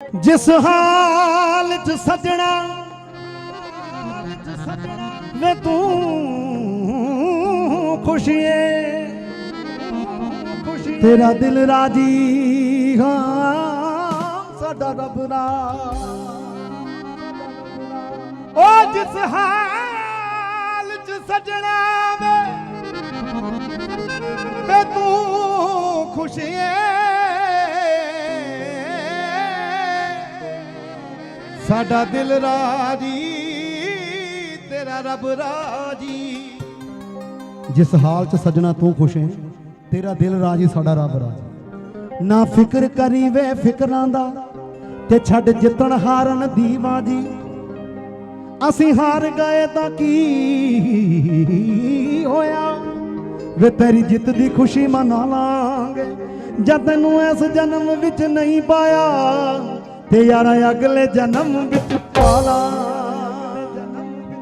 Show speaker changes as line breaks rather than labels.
ਜਿਸ ਹਾਲ ਚ ਸਜਣਾ, ਵੇ ਤੂੰ ਖੁਸ਼ੀਏ ਤੇਰਾ ਦਿਲ ਰਾਜੀ ਹਾਂ, ਸਾਡਾ ਰੱਬ ਰਾਜ ਓ ਜਿਸ ਹਾਲ ਚ ਸਜਣਾ ਵੇ ਵੇ ਤੂੰ ਖੁਸ਼ੀਏ ਸਾਡਾ ਦਿਲ ਰਾਜੀ, ਤੇਰਾ ਰੱਬ ਰਾਜੀ। ਜਿਸ ਹਾਲ ਚ ਸਜਣਾ ਤੂੰ ਖੁਸ਼ ਹੈ, ਤੇਰਾ ਦਿਲ ਰਾਜੀ, ਸਾਡਾ ਰੱਬ ਰਾਜੀ। ਨਾ ਫਿਕਰ ਕਰੀ ਵੇ ਫਿਕਰਾਂ ਦਾ, ਤੇ ਛੱਡ ਜਿੱਤਣ ਹਾਰਨ ਦੀ। ਬਾਜੀ ਅਸੀਂ ਹਾਰ ਗਏ ਤਾਂ ਕੀ ਹੋਇਆ? ਵੇ ਤੇਰੀ ਜਿੱਤ ਦੀ ਖੁਸ਼ੀ ਮਨਾ ਲਾਂਗੇ, ਜਦ ਤੈਨੂੰ ਇਸ ਜਨਮ ਵਿੱਚ ਨਹੀਂ ਪਾਇਆ। ਤੇ ਯਾਰਾ ਅਗਲੇ ਜਨਮ ਵਿੱਚ ਪਾ